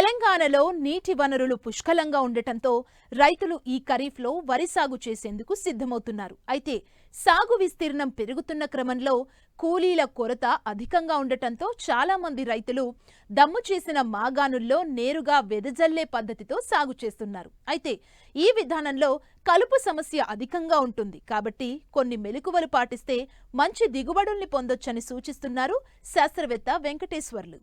తెలంగాణలో నీటి వనరులు పుష్కలంగా ఉండటంతో రైతులు ఈ ఖరీఫ్లో వరి సాగు చేసేందుకు సిద్ధమవుతున్నారు. అయితే సాగు విస్తీర్ణం పెరుగుతున్న క్రమంలో కూలీల కొరత అధికంగా ఉండటంతో చాలామంది రైతులు దమ్ము చేసిన మాగాణుల్లో నేరుగా వెదజల్లే పద్ధతితో సాగు చేస్తున్నారు. అయితే ఈ విధానంలో కలుపు సమస్య అధికంగా ఉంటుంది. కాబట్టి కొన్ని మెలకువలు పాటిస్తే మంచి దిగుబడుల్ని పొందొచ్చని సూచిస్తున్నారు శాస్త్రవేత్త వెంకటేశ్వర్లు.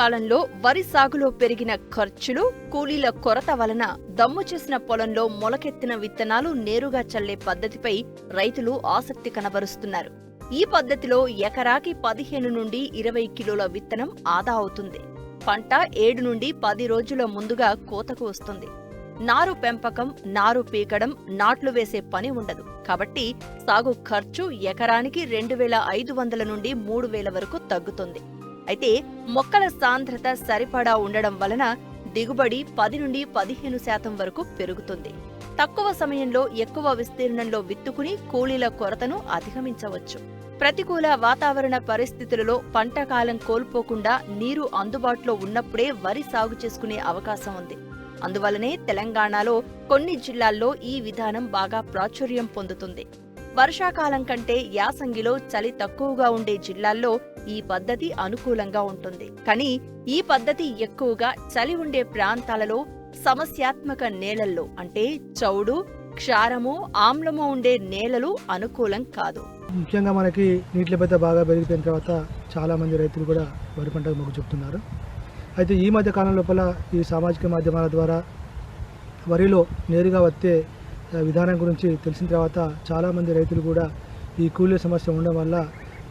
కాలంలో వరి సాగులో పెరిగిన ఖర్చులు కూలీల కొరత వలన దమ్ము చేసిన పొలంలో మొలకెత్తిన విత్తనాలు నేరుగా చల్లే పద్ధతిపై రైతులు ఆసక్తి కనబరుస్తున్నారు. ఈ పద్ధతిలో ఎకరాకి పదిహేను నుండి ఇరవై కిలోల విత్తనం ఆదా అవుతుంది. పంట ఏడు నుండి పది రోజుల ముందుగా కోతకు వస్తుంది. నారు పెంపకం నారు పీకడం నాట్లు వేసే పని ఉండదు. కాబట్టి సాగు ఖర్చు ఎకరానికి రెండు వేల ఐదు వందల నుండి మూడు వేల వరకు తగ్గుతుంది. అయితే మొక్కల సాంద్రత సరిపడా ఉండడం వలన దిగుబడి పది నుండి పదిహేను శాతం వరకు పెరుగుతుంది. తక్కువ సమయంలో ఎక్కువ విస్తీర్ణంలో విత్తుకుని కూలీల కొరతను అధిగమించవచ్చు. ప్రతికూల వాతావరణ పరిస్థితులలో పంట కాలం కోల్పోకుండా నీరు అందుబాటులో ఉన్నప్పుడే వరి సాగు చేసుకునే అవకాశం ఉంది. అందువలనే తెలంగాణలో కొన్ని జిల్లాల్లో ఈ విధానం బాగా ప్రాచుర్యం పొందుతుంది. వర్షాకాలం కంటే యాసంగిలో చలి తక్కువగా ఉండే జిల్లాల్లో ఈ పద్ధతి అనుకూలంగా ఉంటుంది. కానీ ఈ పద్ధతి ఎక్కువగా చలి ఉండే ప్రాంతాలలో సమస్యాత్మక నేలల్లో అంటే చౌడు క్షారము ఆమ్లము ఉండే నేలలు అనుకూలం కాదు. ముఖ్యంగా మనకి నీటి లభ్యత బాగా పెరిగిపోయిన తర్వాత చాలామంది రైతులు కూడా వరి పంటకు మొగ్గు చెప్తున్నారు. అయితే ఈ మధ్య కాలం లోపల ఈ సామాజిక మాధ్యమాల ద్వారా వరిలో నేరుగా వచ్చే విధానం గురించి తెలిసిన తర్వాత చాలామంది రైతులు కూడా ఈ కూలీ సమస్య ఉండడం వల్ల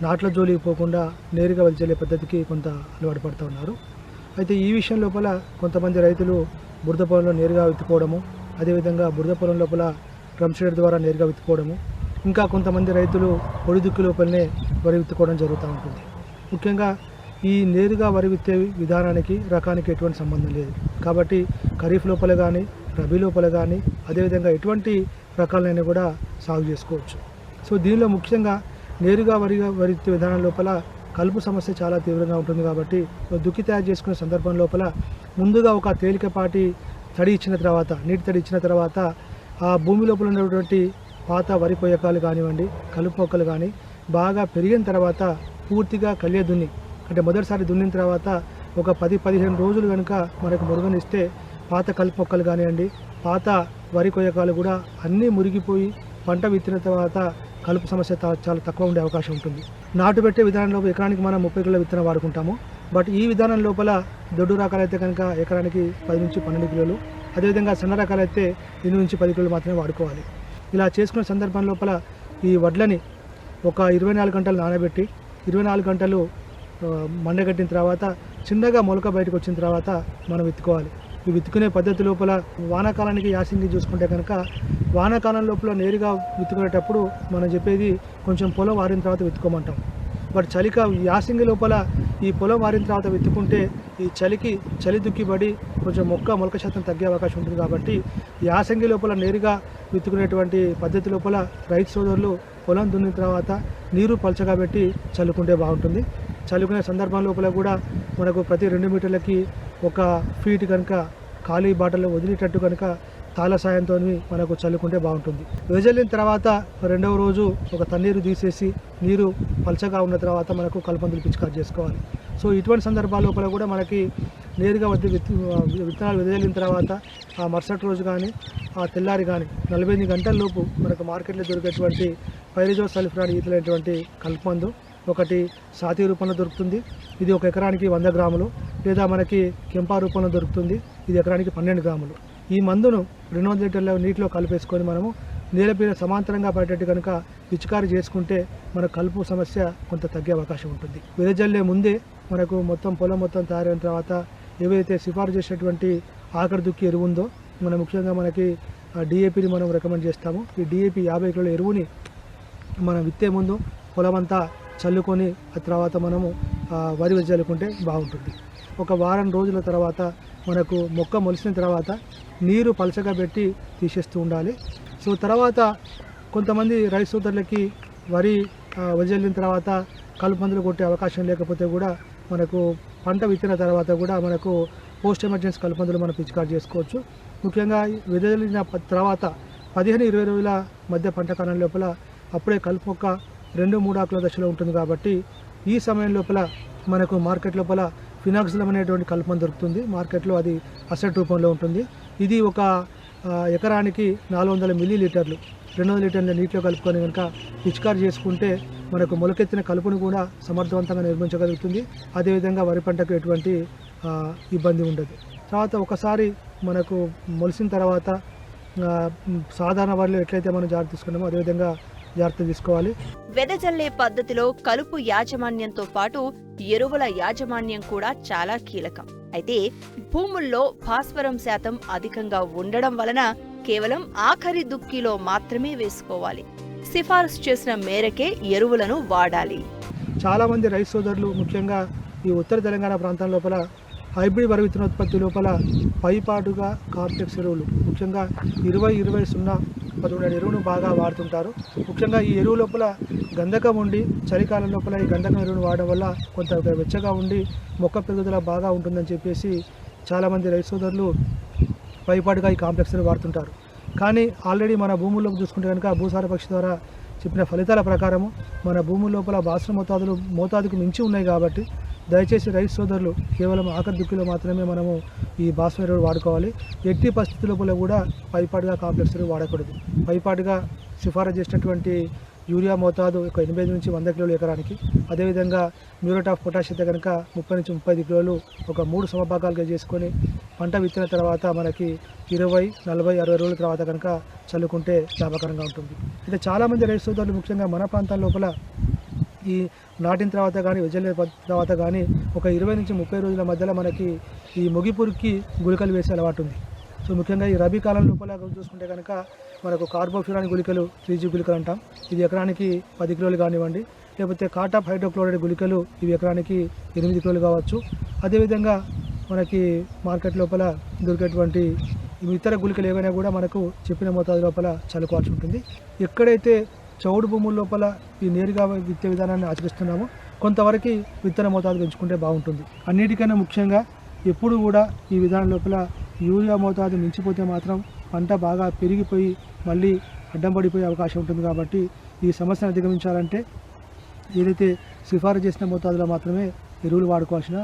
నాట్ల జోలికి పోకుండా నేరుగా వదిలే పద్ధతికి కొంత అలవాటు పడుతూ ఉన్నారు. అయితే ఈ విషయం లోపల కొంతమంది రైతులు బురద పొలంలో నేరుగా విత్తుకోవడము అదేవిధంగా బురద పొలం లోపల డ్రమ్ ద్వారా నేరుగా విత్తుకోవడము ఇంకా కొంతమంది రైతులు పొడి లోపలనే వరి విత్తుకోవడం జరుగుతూ ఉంటుంది. ముఖ్యంగా ఈ నేరుగా వరి విత్తే విధానానికి రకానికి ఎటువంటి సంబంధం లేదు. కాబట్టి ఖరీఫ్ లోపల కానీ రబీ లోపల కానీ అదేవిధంగా ఎటువంటి రకాలైనా కూడా సాగు చేసుకోవచ్చు. సో దీనిలో ముఖ్యంగా నేరుగా వరిగా వరి విధానం లోపల కలుపు సమస్య చాలా తీవ్రంగా ఉంటుంది కాబట్టి దుక్కి తయారు చేసుకునే సందర్భం లోపల ముందుగా ఒక తేలికపాటి తడి ఇచ్చిన తర్వాత నీటి తడి ఇచ్చిన తర్వాత ఆ భూమి లోపల ఉన్నటువంటి పాత వరి కొయ్యకాలు కానివ్వండి కలుపు మొక్కలు కానీ బాగా పెరిగిన తర్వాత పూర్తిగా కలియ దున్ని అంటే మొదటిసారి దున్నిన తర్వాత ఒక పది పదిహేను రోజులు కనుక మనకు మురుగనిస్తే పాత కలుపు మొక్కలు కానివ్వండి పాత వరి కొయ్యకాలు కూడా అన్నీ మురిగిపోయి పంట విత్తిన తర్వాత కలుపు సమస్య చాలా తక్కువ ఉండే అవకాశం ఉంటుంది. నాటు పెట్టే విధానంలో ఎకరానికి మనం ముప్పై కిలోల విత్తనం వాడుకుంటాము. బట్ ఈ విధానం లోపల దొడ్డు రకాలైతే కనుక ఎకరానికి పది నుంచి పన్నెండు కిలోలు. అదేవిధంగా సన్న రకాలైతే ఎనిమిది నుంచి పది కిలోలు మాత్రమే వాడుకోవాలి. ఇలా చేసుకున్న సందర్భం లోపల ఈ వడ్లని ఒక ఇరవై నాలుగు గంటలు నానబెట్టి ఇరవై నాలుగు గంటలు మండగట్టిన తర్వాత చిన్నగా మొలక బయటకు వచ్చిన తర్వాత మనం విత్తుకోవాలి. ఈ విత్తుకునే పద్ధతి లోపల వానాకాలానికి యాసింగి చూసుకుంటే కనుక వానాకాలం లోపల నేరుగా విత్తుకునేటప్పుడు మనం చెప్పేది కొంచెం పొలం వారిన తర్వాత విత్తుకోమంటాం. బట్ చలిక యాసింగి లోపల ఈ పొలం వారిన తర్వాత విత్తుకుంటే ఈ చలికి చలి దుక్కిబడి కొంచెం మొక్క మొలక శాతం తగ్గే అవకాశం ఉంటుంది కాబట్టి యాసంగి లోపల నేరుగా విత్తుకునేటువంటి పద్ధతి లోపల రైతు సోదరులు పొలం దున్నిన తర్వాత నీరు పలచగా పెట్టి చల్లుకుంటే బాగుంటుంది. చల్లుకునే సందర్భం లోపల కూడా మనకు ప్రతి రెండు మీటర్లకి ఒక ఫీట్ కనుక ఖాళీ బాటలో వదిలేటట్టు కనుక తాళ సాయంతో మనకు చల్లుకుంటే బాగుంటుంది. వెజల్లిన తర్వాత రెండవ రోజు ఒక తన్నీరు తీసేసి నీరు పలచగా ఉన్న తర్వాత మనకు కలపందులు పిచికారు చేసుకోవాలి. సో ఇటువంటి సందర్భాల లోపల కూడా మనకి నేరుగా వద్ద విత్తనాలు వెదజల్లిన తర్వాత ఆ మరుసటి రోజు కానీ ఆ తెల్లారి కానీ నలభై ఎనిమిది గంటల లోపు మనకు మార్కెట్లో దొరికేటువంటి పైరిజో సల్ఫ్రాన్ ఈతలైనటువంటి కల్పమందు ఒకటి సాతి రూపంలో దొరుకుతుంది. ఇది ఒక ఎకరానికి వంద గ్రాములు. లేదా మనకి కెంపా రూపంలో దొరుకుతుంది. ఇది ఎకరానికి పన్నెండు గ్రాములు. ఈ మందును రెండు వందల లీటర్ల నీటిలో కలిపేసుకొని మనము నేలపైన సమాంతరంగా పడేటట్టు కనుక పిచికారి చేసుకుంటే మన కలుపు సమస్య కొంత తగ్గే అవకాశం ఉంటుంది. వెదజల్లే ముందే మనకు మొత్తం పొలం మొత్తం తయారైన తర్వాత ఏవైతే సిఫారు చేసేటువంటి ఆఖరి దుక్కి ఎరువు ఉందో మనం ముఖ్యంగా మనకి డిఏపిని మనం రికమెండ్ చేస్తాము. ఈ డిఏపి యాభై కిలోల ఎరువుని మనం విత్తే ముందు పొలమంతా చల్లుకొని ఆ తర్వాత మనము వరి చల్లుకుంటే బాగుంటుంది. ఒక వారం రోజుల తర్వాత మనకు మొక్క మొలిసిన తర్వాత నీరు పలచగా పెట్టి తీసేస్తూ ఉండాలి. సో తర్వాత కొంతమంది రైతు సోదరులకి వరి వదిలిన తర్వాత కలుపు మందులు కొట్టే అవకాశం లేకపోతే కూడా మనకు పంట విత్తిన తర్వాత కూడా మనకు పోస్ట్ ఎమర్జెన్సీ కలుపు మందులు మనం పిచికారి చేసుకోవచ్చు. ముఖ్యంగా విదలిన తర్వాత పదిహేను ఇరవై రోజుల మధ్య పంట కాలం లోపల అప్పుడే కలుపు మొక్క రెండు మూడు ఆకుల దశలో ఉంటుంది కాబట్టి ఈ సమయం లోపల మనకు మార్కెట్ లోపల ఫినాక్సిలం అనేటువంటి కల్పన దొరుకుతుంది. మార్కెట్లో అది అసెట్ రూపంలో ఉంటుంది. ఇది ఒక ఎకరానికి నాలుగు వందల మిల్లీ లీటర్లు రెండు వందల లీటర్ల నీటిలో కలుపుకొని కనుక పిచికారి చేసుకుంటే మనకు మొలకెత్తిన కలుపును కూడా సమర్థవంతంగా నిర్మించగలుగుతుంది. అదేవిధంగా వరి పంటకు ఎటువంటి ఇబ్బంది ఉండదు. తర్వాత ఒకసారి మనకు మొలిసిన తర్వాత సాధారణ వరిలో ఎట్లయితే మనం జాగ్రత్త తీసుకున్నామో అదేవిధంగా జాగ్రత్త తీసుకోవాలి. వెదజల్లే పద్ధతిలో కలుపు యాజమాన్యంతో పాటు ఎరువుల యాజమాన్యం కూడా చాలా కీలకం. అయితే భూముల్లో భాస్వరం శాతం అధికంగా ఉండడం వలన కేవలం ఆఖరి దుక్కిలో మాత్రమే వేసుకోవాలి. సిఫారసు చేసిన మేరకే ఎరువులను వాడాలి. చాలామంది రైతు సోదరులు ముఖ్యంగా ఈ ఉత్తర తెలంగాణ ప్రాంతం లోపల హైబ్రిడ్ వరి విత్తనోత్పత్తి లోపల పైపాటుగా కాంప్లెక్స్ ఎరువులు. ముఖ్యంగా ఇరవై ఇరవై సున్నా పదకొండు ఎరువును బాగా వాడుతుంటారు. ముఖ్యంగా ఈ ఎరువు లోపల గంధకం ఉండి చలికాలం లోపల ఈ గంధకం ఎరువును వాడడం వల్ల కొంత వెచ్చగా ఉండి మొక్క పెరుగుదల బాగా ఉంటుందని చెప్పేసి చాలామంది రైతు సోదరులు పైపాటుగా ఈ కాంప్లెక్స్ వాడుతుంటారు. కానీ ఆల్రెడీ మన భూముల్లోకి చూసుకుంటే కనుక భూసార పక్షి ద్వారా చెప్పిన ఫలితాల ప్రకారము మన భూముల లోపల బాసుల మోతాదులు మోతాదుకు మించి ఉన్నాయి కాబట్టి దయచేసి రైతు సోదరులు కేవలం ఆఖరి దుక్కిలో మాత్రమే మనము ఈ బాస్మతి ఎరువులు వాడుకోవాలి. ఎట్టి పరిస్థితి లోపల కూడా పైపాటుగా కాంప్లెక్స్ ఎరువు వాడకూడదు. పైపాటుగా సిఫారసు చేసినటువంటి యూరియా మోతాదు ఒక ఎనభై నుంచి వంద కిలోలు ఎకరానికి. అదేవిధంగా మ్యూరేట్ ఆఫ్ పొటాష్ అయితే కనుక ముప్పై నుంచి ముప్పై కిలోలు ఒక మూడు సమభాగాలుగా చేసుకొని పంట విత్తిన తర్వాత మనకి ఇరవై నలభై అరవై రోజుల తర్వాత కనుక చల్లుకుంటే లాభకరంగా ఉంటుంది. అయితే చాలామంది రైతు సోదరులు ముఖ్యంగా మన ప్రాంతాల లోపల ఈ నాటిన తర్వాత కానీ వెజల్లే తర్వాత కానీ ఒక ఇరవై నుంచి ముప్పై రోజుల మధ్యలో మనకి ఈ మొగిపురికి గుళికలు వేసే అలవాటు ఉంది. సో ముఖ్యంగా ఈ రబీ కాలం లోపల చూసుకుంటే కనుక మనకు కార్బోఫ్యూరాన్ గుళికలు త్రీ జీ గుళికలు అంటాం. ఇది ఎకరానికి పది కిలోలు కానివ్వండి లేకపోతే కాటాప్ హైడ్రోక్లోరైడ్ గుళికలు ఇవి ఎకరానికి ఎనిమిది కిలోలు కావచ్చు. అదేవిధంగా మనకి మార్కెట్ లోపల దొరికేటువంటి ఇతర గుళికలు ఏవైనా కూడా మనకు చెప్పిన మోతాదు లోపల చల్లుకోవాల్సి ఉంటుంది. ఎక్కడైతే చౌడు భూముల లోపల ఈ నేరుగా విత్తే విధానాన్ని ఆచరిస్తున్నాము. కొంతవరకు విత్తన మోతాదు పెంచుకుంటే బాగుంటుంది. అన్నిటికన్నా ముఖ్యంగా ఎప్పుడు కూడా ఈ విధానం లోపల యూరియా మోతాదు మించిపోతే మాత్రం పంట బాగా పెరిగిపోయి మళ్ళీ అడ్డం పడిపోయే అవకాశం ఉంటుంది కాబట్టి ఈ సమస్యను అధిగమించాలంటే ఏదైతే సిఫారసు చేసిన మోతాదులో మాత్రమే ఎరువులు వాడుకోవాల్సిన